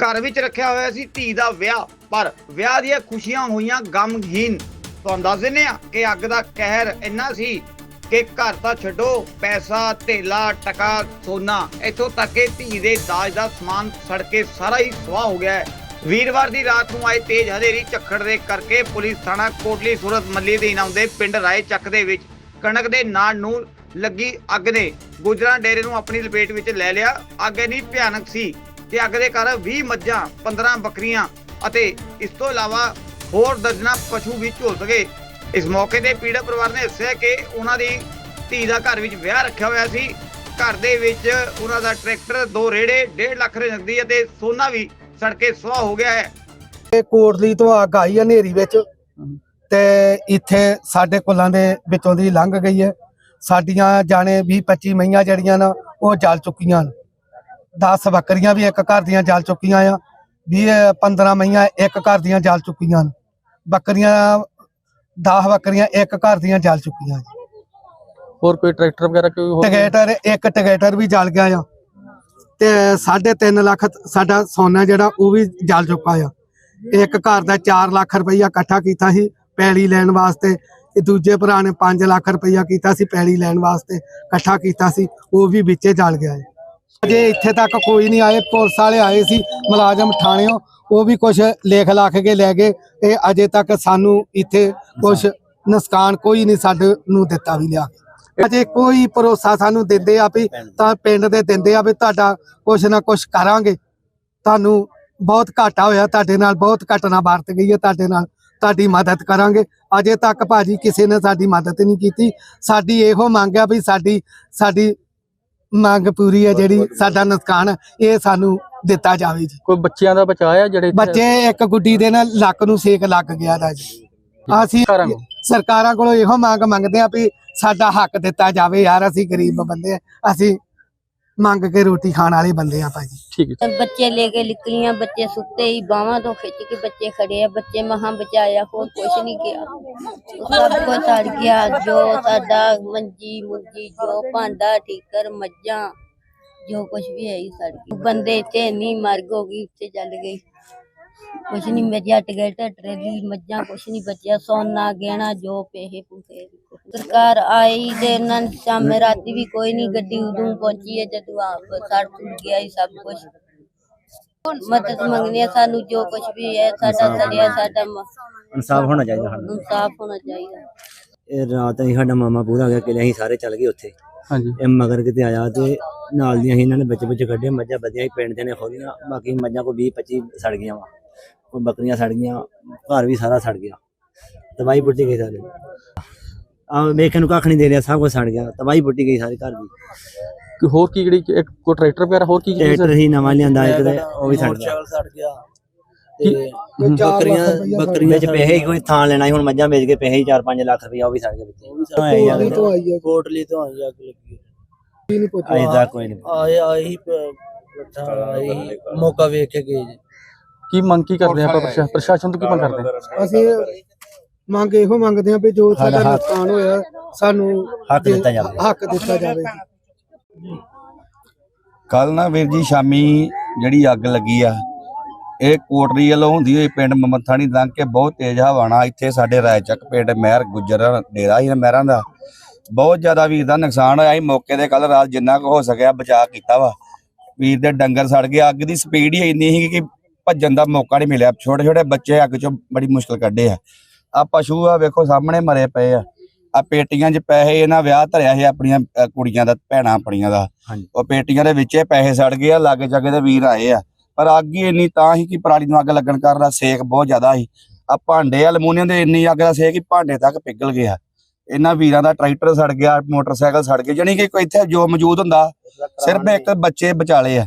ਘਰ ਵਿੱਚ ਰੱਖਿਆ ਹੋਇਆ ਸੀ ਧੀ ਦਾ ਵਿਆਹ, ਪਰ ਵਿਆਹ ਦੀਆਂ ਖੁਸ਼ੀਆਂ ਹੋਈਆਂ ਗਮਹੀਨ ਤੁਹਾਨੂੰ ਦੱਸ ਦਿੰਦੇ ਆ ਕਿ ਅੱਗ ਦਾ ਕਹਿਰ ਇੰਨਾ ਸੀ ਕਿ ਘਰ ਤਾਂ ਛੱਡੋ, ਪੈਸਾ, ਧੇਲਾ, ਟਕਾ, ਸੋਨਾ, ਇੱਥੋਂ ਤੱਕ ਕਿ ਧੀ ਦੇ ਦਾਜ ਦਾ ਸਮਾਨ ਸੜ ਕੇ ਸਾਰਾ ਹੀ ਸੁਆਹ ਹੋ ਗਿਆ ਹੈ। ਵੀਰਵਾਰ ਦੀ ਰਾਤ ਨੂੰ ਆਏ ਤੇਜ਼ ਹਨੇਰੀ ਝੱਖੜ ਦੇ ਕਰਕੇ ਪੁਲਿਸ ਥਾਣਾ ਕੋਟਲੀ ਸੂਰਤ ਮੱਲੀ ਦੇ ਆਉਂਦੇ ਪਿੰਡ ਰਾਏ ਚੱਕ ਦੇ ਵਿੱਚ ਕਣਕ ਦੇ ਨਾੜ ਨੂੰ ਲੱਗੀ ਅੱਗ ਨੇ। ਗੁਜਰਾਂ ਡੇਰੇ ਨੂੰ ਆਪਣੀ ਲਪੇਟ ਵਿੱਚ ਲੈ ਲਿਆ। ਅੱਗ ਇੰਨੀ ਭਿਆਨਕ ਸੀ ਤੇ ਅੱਗ ਦੇ ਕਾਰਨ 20 ਮੱਝਾਂ 15 ਬੱਕਰੀਆਂ ਅਤੇ ਇਸ ਤੋਂ ਇਲਾਵਾ ਹੋਰ ਦਰਜਨਾਂ ਪਸ਼ੂ ਵੀ ਝੁਲਸ ਗਏ। ਇਸ ਮੌਕੇ ਤੇ ਪੀੜਤ ਪਰਿਵਾਰ ਨੇ ਦੱਸਿਆ ਕਿ ਉਹਨਾਂ ਦੀ ਧੀ ਦਾ ਘਰ ਵਿੱਚ ਵਿਆਹ ਰੱਖਿਆ ਹੋਇਆ ਸੀ। ਘਰ ਦੇ ਵਿੱਚ ਉਹਨਾਂ ਦਾ ਟਰੈਕਟਰ, ਦੋ ਰੇੜੇ 1.5 ਲੱਖ ਦੇ ਨਕਦੀ ਅਤੇ ਸੋਨਾ ਵੀ ਸੜ ਕੇ ਸੁਆਹ ਹੋ ਗਿਆ ਹੈ। ਇਹ ਕੋਟਲੀ ਤੋਂ ਅੱਗ ਆਈ ਹੈ ਹਨੇਰੀ ਵਿੱਚ। ਤੇ ਇੱਥੇ ਸਾਡੇ ਕੁੱਲਾਂ ਦੇ ਵਿੱਚੋਂ ਦੀ ਲੰਘ ਗਈ ਹੈ। ਸਾਡੀਆਂ ਜਾਣੇ 20 25 ਮਈਆਂ ਜਿਹੜੀਆਂ ਨਾ, ਉਹ ਜਲ ਚੁੱਕੀਆਂ ਨੇ 10 ਬੱਕਰੀਆਂ ਵੀ ਇੱਕ ਘਰ ਦੀਆਂ ਜਲ ਚੁੱਕੀਆਂ ਆ 20 15 ਮਈਆਂ ਇੱਕ ਘਰ ਦੀਆਂ ਜਲ ਚੁੱਕੀਆਂ ਨੇ। ਬੱਕਰੀਆਂ 10 ਬੱਕਰੀਆਂ ਇੱਕ ਘਰ ਦੀਆਂ ਜਲ ਚੁੱਕੀਆਂ ਨੇ। ਹੋਰ ਕੋਈ ਟਰੈਕਟਰ ਵਗੈਰਾ ਕੋਈ ਹੋਰ ਟਿਕੇਟਰ ਇੱਕ ਟਿਕੇਟਰ ਵੀ ਜਲ ਗਿਆ ਆ। ਤੇ 3.5 ਲੱਖ ਸਾਡਾ ਸੋਨਾ ਜਿਹੜਾ ਉਹ ਵੀ ਜਲ ਚੁੱਕਾ ਆ। ਇੱਕ ਘਰ ਦਾ 4 ਲੱਖ ਰੁਪਈਆ ਇਕੱਠਾ ਕੀਤਾ ਸੀ ਪੈਲੀ ਲੈਣ ਵਾਸਤੇ ਤੇ ਦੂਜੇ ਭਰਾ ਨੇ 5 ਲੱਖ ਰੁਪਈਆ ਕੀਤਾ ਸੀ ਪੈਲੀ ਲੈਣ ਵਾਸਤੇ ਇਕੱਠਾ ਕੀਤਾ ਸੀ ਉਹ ਵੀ ਵਿੱਚੇ ਜਲ ਗਿਆ ਹੈ ਅਜੇ ਇੱਥੇ ਤੱਕ ਕੋਈ ਨਹੀਂ ਆਏ, ਪੁਲਿਸ ਵਾਲੇ ਆਏ ਸੀ, ਮੁਲਾਜ਼ਮ ਥਾਣਿਓਂ, ਉਹ ਵੀ ਕੁਝ ਲੇਖ ਲਾਖ ਕੇ ਲੈ ਗਏ ਤੇ ਅਜੇ ਤੱਕ ਸਾਨੂੰ ਇੱਥੇ ਕੁਝ ਨੁਕਸਾਨ ਕੋਈ ਨਹੀਂ ਸਾਡੇ ਨੂੰ ਦਿੱਤਾ ਵੀ ਲਿਆ। ਅਜੇ ਕੋਈ ਭਰੋਸਾ ਸਾਨੂੰ ਦਿੰਦੇ ਆ ਵੀ ਤਾਂ ਪਿੰਡ ਦੇ ਦਿੰਦੇ ਆ ਵੀ ਤੁਹਾਡਾ ਕੁਛ ਨਾ ਕੁਛ ਕਰਾਂਗੇ। ਤੁਹਾਨੂੰ ਬਹੁਤ ਘਾਟਾ ਹੋਇਆ ਤੁਹਾਡੇ ਨਾਲ, ਬਹੁਤ ਘਟਨਾ ਵਰਤ ਗਈ ਹੈ ਤੁਹਾਡੇ ਨਾਲ, ਤੁਹਾਡੀ ਮਦਦ ਕਰਾਂਗੇ। ਅਜੇ ਤੱਕ ਭਾਜੀ ਕਿਸੇ ਨੇ ਸਾਡੀ ਮਦਦ ਨਹੀਂ ਕੀਤੀ। ਸਾਡੀ ਇਹੋ ਮੰਗ ਆ ਵੀ ਸਾਡੀ ਸਾਡੀ ਮੰਗ ਪੂਰੀ ਹੈ ਜਿਹੜੀ ਸਾਡਾ ਨੁਕਸਾਨ ਇਹ ਸਾਨੂੰ ਦਿੱਤਾ ਜਾਵੇ ਜੀ। ਕੋਈ ਬੱਚਿਆਂ ਦਾ ਬਚਾਇਆ ਜਿਹੜੇ ਇੱਥੇ- ਬੱਚੇ ਇੱਕ ਗੁੱਡੀ ਦੇ ਨਾਲ ਲੱਕ ਨੂੰ ਸੇਕ ਲੱਗ ਗਿਆ ਦਾ ਜੀ। ਅਸੀਂ ਨੂੰ। ਸਰਕਾਰਾਂ ਕੋਲੋਂ ਇਹੋ ਮੰਗ ਮੰਗਦੇ ਆ ਵੀ ਸਾਡਾ ਹੱਕ ਦਿੱਤਾ ਜਾਵੇ ਯਾਰ ਅਸੀਂ ਗਰੀਬ ਬੰਦੇ ਆ ਅਸੀਂ ਮੰਗ ਕੇ ਰੋਟੀ ਖਾਣ ਵਾਲੇ ਬੰਦੇ ਆ ਭਾਜੀ। ਠੀਕ ਹੈ। ਬੱਚੇ ਲੈ ਕੇ ਨਿਕਲੀਆਂ ਬੱਚੇ ਸੁੱਤੇ ਹੀ ਬਾਹਾਂ ਤੋਂ ਖਿੱਚ ਕੇ ਬੱਚੇ ਖੜੇ ਆ ਬੱਚੇ ਮਹਾਂ ਬਚਾਇਆ ਹੋਰ ਕੁਛ ਨਹੀਂ ਗਿਆ ਸਭ ਕੁਝ ਸੜ ਗਿਆ ਜੋ ਸਾਡਾ ਮੰਜੀ ਮੁੰਜੀ ਜੋ ਭਾਂਡਾ ਠੀਕਰ ਮੱਝਾਂ ਜੋ ਕੁਛ ਵੀ ਹੈ ਹੀ ਸੜ ਗਈ ਬੰਦੇ ਇੱਥੇ ਨਹੀਂ ਮਰਗ ਹੋ ਗਈ ਉੱਥੇ ਚੱਲ ਗਈ ਕੁਛ ਨਹੀਂ ਬਚਿਆ ਟਿਕਟ ਟਰੇਲੀ ਮੱਝਾਂ ਕੁਛ ਨਹੀਂ ਬਚਿਆ ਸੋਨਾ ਗਹਿਣਾ ਜੋ ਪੈਸੇ ਪੂਸੇ ਸਰਕਾਰ ਆਈ ਤੇ ਇਹਨਾਂ ਨੇ ਸ਼ਾਮੇ ਰਾਤੀ ਵੀ ਕੋਈ ਨਹੀਂ ਗੱਡੀ ਉਦੋਂ ਪਹੁੰਚੀ ਹੈ ਜਦੋਂ ਆਪ ਸੜ ਸੁੜ ਗਿਆ ਹੀ ਸਭ ਕੁਝ ਮਦਦ ਮੰਗਣੀ ਹੈ ਸਾਨੂੰ ਜੋ ਕੁਛ ਵੀ ਹੈ ਸਾਡਾ ਸੜਿਆ ਸਾਡਾ ਇਨਸਾਫ ਹੋਣਾ ਚਾਹੀਦਾ ਸਾਨੂੰ। ਇਨਸਾਫ ਹੋਣਾ ਚਾਹੀਦਾ। ਇਹ ਰਾਤ ਅਸੀਂ ਸਾਡਾ ਮਾਮਾ ਪੂਰਾ ਹੋ ਗਿਆ ਕਿ ਅਸੀਂ ਸਾਰੇ ਚੱਲ ਗਏ ਉੱਥੇ। ਹਾਂਜੀ। ਇਹ ਮਗਰ ਕਿਤੇ ਆਇਆ ਤੇ ਨਾਲ ਦੀਆਂ ਅਸੀਂ ਇਹਨਾਂ ਨੇ ਬੱਚੇ ਬੱਚੇ ਕੱਢੇ ਮੱਝਾਂ ਬੱਧੀਆਂ ਪਿੰਡ ਦੇ ਨੇ ਖੋਲੀਆਂ ਬਾਕੀ ਮੱਝਾਂ ਕੋ 20 25 ਸੜ ਗਈਆਂ ਵਾ। ਬੱਕਰੀਆਂ ਸੜ ਗਈਆਂ ਘਰ ਵੀ ਸਾਰਾ ਸੜ ਗਿਆ। ਤਬਾਈ ਪੁੱਟੀ ਗਈ ਸਾਰੇ। ਆ ਵੇਖਣ ਨੂੰ ਕੱਖ ਨਹੀਂ ਦੇ ਰਿਹਾ ਸਭ ਕੁਝ ਸੜ ਗਿਆ। ਤਬਾਈ ਪੁੱਟੀ ਗਈ ਸਾਰੇ ਘਰ ਦੀ ਕੋਈ ਹੋਰ ਕੀ ਜਿਹੜੀ ਇੱਕ ਕੋਈ ਟਰੈਕਟਰ ਵਗੈਰਾ ਹੋਰ ਕੀ ਚੀਜ਼ ਟਰੈਕਟਰ ਹੀ ਨਵਾਂ ਲਿਆਂਦਾ ਇੱਕ ਤੇ ਉਹ ਵੀ ਸੜ ਗਿਆ। ਸੜ ਗਿਆ। ਕੀ- ਤੇ ਬੱਕਰੀਆਂ ਬੱਕਰੀਆਂ ਵਿੱਚ ਪੈਸੇ ਹੀ ਕੋਈ ਥਾਂ ਲੈਣਾ ਸੀ ਹੁਣ ਮੱਝਾਂ ਵੇਚ ਕੇ ਪੈਸੇ ਹੀ 4-5 ਲੱਖ ਰੁਪਇਆ ਉਹ ਵੀ ਸੜ ਗਏ ਵਿੱਚ। ਆਈ ਹੈ ਕੋਟਲੀ ਤੋਂ ਆਈ ਅੱਗ ਲੱਗੀ ਨਹੀਂ ਅਜੇ ਤੱਕ ਕੋਈ ਨਹੀਂ ਆਏ ਆਹੀ ਆਹੀ ਮੌਕਾ ਵੇਖ ਕੇ ਗਏ ਜੀ। ਕੀ ਮੰਗ ਕੀ ਕਰਦੇ ਆਪਾਂ ਪ੍ਰਸ਼ਾ- ਪ੍ਰਸ਼ਾਸਨ ਤੋਂ ਕੀ ਮੰਗ ਕਰਦੇ ਹਾਂ? ਅਸੀਂ ਮੰਗ ਇਹੋ ਮੰਗਦੇ ਆ ਵੀ ਜੋ ਸਾਡਾ ਨੁਕਸਾਨ ਹੋਇਆ ਸਾਨੂੰ ਹੱਕ ਦਿੱਤਾ ਜਾਵੇ। ਹੱਕ ਦਿੱਤਾ ਜਾਵੇ। ਕੱਲ ਨਾ ਵੀਰ ਜੀ ਸ਼ਾਮੀ ਜਿਹੜੀ ਅੱਗ ਲੱਗੀ ਆ ਇਹ ਕੋਟਰੀ ਵੱਲੋਂ ਹੁੰਦੀ ਹੋਈ ਪਿੰਡ ਮਮਥਾਣੀ ਲੰਘ ਕੇ ਬਹੁਤ ਤੇਜ਼ ਹਵਾਣਾ ਇੱਥੇ ਸਾਡੇ ਰਾਇਚੱਕ ਪਿੰਡ ਮਹਿਰ ਗੁੱਜਰ ਡੇਰਾ ਹੀ ਮਹਿਰਾਂ ਦਾ। ਬਹੁਤ ਜ਼ਿਆਦਾ ਵੀਰ ਦਾ ਨੁਕਸਾਨ ਹੋਇਆ ਸੀ। ਮੌਕੇ ਤੇ ਕੱਲ ਰਾਤ ਜਿੰਨਾ ਕੁ ਹੋ ਸਕਿਆ ਬਚਾਅ ਕੀਤਾ ਵਾ। ਵੀਰ ਦੇ ਡੰਗਰ ਸੜ ਗਏ। ਅੱਗ ਦੀ ਸਪੀਡ ਹੀ ਇੰਨੀ ਸੀ ਕਿ ਭੱਜਣ ਦਾ ਮੌਕਾ ਨਹੀਂ ਮਿਲਿਆ। ਛੋਟੇ ਛੋਟੇ ਬੱਚੇ ਅੱਗ ਚੋਂ ਬੜੀ ਮੁਸ਼ਕਲ ਕੱਢੇ ਆ। ਆ ਪਸ਼ੂ ਆ ਵੇਖੋ ਸਾਹਮਣੇ ਮਰੇ ਪਏ ਆ। ਆ ਪੇਟੀਆਂ 'ਚ ਪੈਸੇ ਇਹਨਾਂ ਵਿਆਹ ਧਰਿਆ ਸੀ ਆਪਣੀਆਂ ਅ, ਕੁੜੀਆਂ ਦਾ ਭੈਣਾਂ ਆਪਣੀਆਂ ਦਾ। ਹਾਂਜੀ। ਉਹ ਪੇਟੀਆਂ ਦੇ ਵਿੱਚੇ ਪੈਸੇ ਸੜ ਗਏ ਆ ਲਾਗੇ ਜਾਗੇ ਦੇ ਵੀਰ ਆਏ ਆ। ਪਰ ਅੱਗ ਹੀ ਇੰਨੀ ਤਾਂ ਹੀ ਕਿ ਪਰਾਲੀ ਨੂੰ ਅੱਗ ਲੱਗਣ ਕਾਰਨ ਦਾ ਸੇਕ ਬਹੁਤ ਜ਼ਿਆਦਾ ਸੀ। ਆ ਭਾਂਡੇ ਅਲਮੂਨੀਅਮ ਦੇ ਇੰਨੀ ਅੱਗ ਦਾ ਸੇਕ ਕਿ ਭਾਂਡੇ ਤੱਕ ਪਿਘਲ ਗਿਆ। ਇਹਨਾਂ ਵੀਰਾਂ ਦਾ ਟਰੈਕਟਰ ਸੜ ਗਿਆ ਮੋਟਰਸਾਈਕਲ ਸੜ ਗਏ। ਜਾਣੀ ਕਿ ਕੋਈ ਇੱਥੇ ਜੋ ਮੌਜੂਦ ਹੁੰਦਾ ਸਿਰਫ ਇੱਕ ਬੱਚੇ ਬਚਾਲੇ ਆ।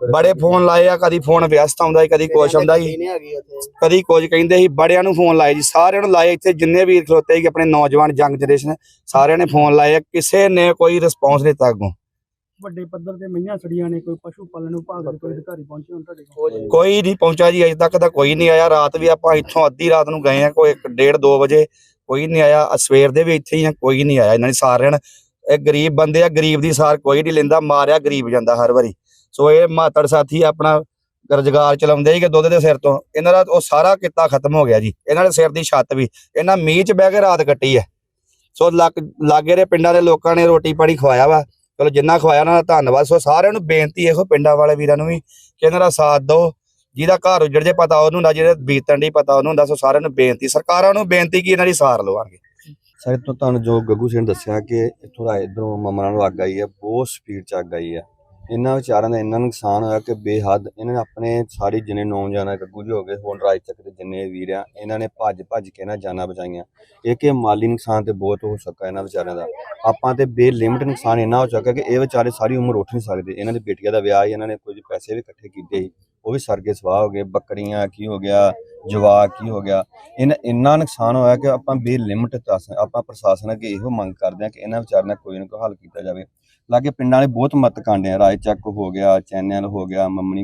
ਬੜੇ ਫੋਨ ਲਾਏ ਆ ਕਦੀ ਫੋਨ ਵਿਅਸਤ ਆਉਂਦਾ ਸੀ ਕਦੀ ਕੁਛ ਆਉਂਦਾ ਸੀ। ਕਦੀ ਕੁਝ ਕਹਿੰਦੇ ਸੀ ਬੜਿਆਂ ਨੂੰ ਫੋਨ ਲਾਏ ਜੀ ਸਾਰਿਆਂ ਨੂੰ ਲਾਏ ਇੱਥੇ ਜਿੰਨੇ ਵੀਰ ਖਲੋਤੇ ਸੀ ਆਪਣੇ ਨੌਜਵਾਨ ਯੰਗ ਜਨਰੇਸ਼ਨ ਸਾਰਿਆਂ ਨੇ ਫੋਨ ਲਾਏ ਆ ਕਿਸੇ ਨੇ ਕੋਈ ਰਿਸਪੌਂਸ ਨਹੀਂ ਦਿੱਤਾ ਅੱਗੋਂ। ਵੱਡੇ ਪੱਧਰ ਤੇ ਮਈਆਂ ਸੜੀਆਂ ਨੇ ਕੋਈ ਪਸ਼ੂ ਪਾਲਣ ਵਿਭਾਗ ਦੇ ਕੋਈ ਅਧਿਕਾਰੀ ਪਹੁੰਚੇ ਹੁਣ ਤੁਹਾਡੇ ਕੋਲ? ਕੋਈ ਨਹੀਂ ਪਹੁੰਚਾ ਜੀ ਅਜੇ ਤੱਕ ਤਾਂ ਕੋਈ ਨਹੀਂ ਆਇਆ ਰਾਤ ਵੀ ਆਪਾਂ ਇੱਥੋਂ ਅੱਧੀ ਰਾਤ ਨੂੰ ਗਏ ਆ ਕੋਈ 1:30 2 ਵਜੇ ਕੋਈ ਨਹੀਂ ਆਇਆ ਸਵੇਰ ਦੇ ਵੀ ਇੱਥੇ ਹੀ ਆ ਕੋਈ ਨਹੀਂ ਆਇਆ ਇਹਨਾਂ ਦੀ ਸਾਰਿਆਂ ਨੇ ਇਹ ਗਰੀਬ ਬੰਦੇ ਆ ਗਰੀਬ ਦੀ ਸਾਰ ਕੋਈ ਨਹੀਂ ਲੈਂਦਾ ਮਾਰਿਆ ਗਰੀਬ ਜਾਂਦਾ ਹਰ ਵਾਰੀ। ਸੋ ਇਹ ਮਾਤੜ ਸਾਥੀ ਆਪਣਾ ਰੁਜ਼ਗਾਰ ਚਲਾਉਂਦੇ ਸੀ ਕਿ ਦੁੱਧ ਦੇ ਸਿਰ ਤੋਂ। ਇਹਨਾਂ ਦਾ ਉਹ ਸਾਰਾ ਕਿੱਤਾ ਖਤਮ ਹੋ ਗਿਆ ਜੀ। ਇਹਨਾਂ ਦੇ ਸਿਰ ਦੀ ਛੱਤ ਵੀ। ਇਹਨਾਂ ਮੀਂਹ 'ਚ ਬਹਿ ਕੇ ਰਾਤ ਕੱਟੀ ਹੈ। ਸੋ ਲਾਗੇ ਦੇ ਪਿੰਡਾਂ ਦੇ ਲੋਕਾਂ ਨੇ ਰੋਟੀ ਪਾਣੀ ਖਵਾਇਆ ਵਾ। ਚਲੋ ਜਿੰਨਾ ਖਵਾਇਆ ਉਹਨਾਂ ਦਾ ਧੰਨਵਾਦ। ਸੋ ਸਾਰਿਆਂ ਨੂੰ ਬੇਨਤੀ ਇਹੋ ਪਿੰਡਾਂ ਵਾਲੇ ਵੀਰਾਂ ਨੂੰ ਵੀ ਕਿ ਇਹਨਾਂ ਦਾ ਸਾਥ ਦਿਓ। ਜਿਹਦਾ ਘਰ ਉਜੜ ਜੇ ਪਤਾ ਉਹਨੂੰ ਹੁੰਦਾ, ਜਿਹਦੇ ਬੀਤਣ ਦੀ ਪਤਾ ਉਹਨੂੰ ਹੁੰਦਾ। ਸੋ ਸਾਰਿਆਂ ਨੂੰ ਬੇਨਤੀ। ਸਰਕਾਰਾਂ ਨੂੰ ਬੇਨਤੀ ਕਿ ਇਹਨਾਂ ਦੀ ਸਾਰ ਲਵਾਂਗੇ। ਸਰ ਤੋਂ ਤੁਹਾਨੂੰ ਜੋ ਗੱਗੂ ਸਿੰਘ ਨੇ ਦੱਸਿਆ ਕਿ ਇੱਥੋਂ ਦਾ ਇਧਰੋਂ ਮਮਰਾਂ ਨੂੰ ਅੱਗ ਆਈ ਹੈ। ਬਹੁਤ ਸਪੀਡ ਚ ਅੱਗ ਆਈ ਹੈ। ਇਹਨਾਂ ਵਿਚਾਰਾਂ ਦਾ ਇੰਨਾ ਨੁਕਸਾਨ ਹੋਇਆ ਕਿ ਬੇਹੱਦ ਇਹਨਾਂ ਨੇ ਆਪਣੇ ਸਾਰੇ ਜਿੰਨੇ ਨੌਜਵਾਨ ਆ, ਗੱਗੂ ਜੀ ਹੋ ਗਏ ਹੁਣ ਰਾਜ ਤੱਕ ਦੇ ਜਿੰਨੇ ਵੀਰ ਆ ਇਹਨਾਂ ਨੇ ਭੱਜ ਭੱਜ ਕੇ ਨਾ ਜਾਨਾਂ ਬਚਾਈਆਂ। ਇਹ ਕਿ ਮਾਲੀ ਨੁਕਸਾਨ ਤੇ ਬਹੁਤ ਹੋ ਸਕਾ ਇਹਨਾਂ ਵਿਚਾਰਿਆਂ ਦਾ। ਆਪਾਂ ਤੇ ਬੇਲਿਮਟ ਨੁਕਸਾਨ ਇੰਨਾ ਹੋ ਚੁੱਕਾ ਕਿ ਇਹ ਵਿਚਾਰੇ ਸਾਰੀ ਉਮਰ ਉੱਠ ਨਹੀਂ ਸਕਦੇ। ਇਹਨਾਂ ਦੀ ਬੇਟੀਆਂ ਦਾ ਵਿਆਹ ਹੀ ਇਹਨਾਂ ਨੇ ਕੁਝ ਪੈਸੇ ਵੀ ਇਕੱਠੇ ਕੀਤੇ ਸੀ। ਉਹ ਵੀ ਸਰਗੇ ਸਵਾਹ ਹੋ ਗਏ ਬੱਕਰੀਆਂ ਕੀ ਹੋ ਗਿਆ ਜਵਾਕ ਕੀ ਹੋ ਗਿਆ। ਇਹਨਾਂ ਇੰਨਾ ਨੁਕਸਾਨ ਹੋਇਆ ਕਿ ਆਪਾਂ ਬੇਲਿਮਟ ਦੱਸ ਆਪਾਂ ਪ੍ਰਸ਼ਾਸਨ ਅੱਗੇ ਇਹੋ ਮੰਗ ਕਰਦੇ ਹਾਂ ਕਿ ਇਹਨਾਂ ਵਿਚਾਰਿਆਂ ਦਾ ਕੋਈ ਨਾ ਕੋਈ ਹੱਲ ਕੀਤਾ ਜਾਵੇ। ਲਾਗੇ ਪਿੰਡਾਂ ਵਾਲੇ ਬਹੁਤ ਮਤ ਕਾਂਡੇ ਆ ਰਾਏ ਚੱਕ ਹੋ ਗਿਆ, ਚੈਨਲ ਹੋ ਗਿਆ, ਮੰਮਣੀ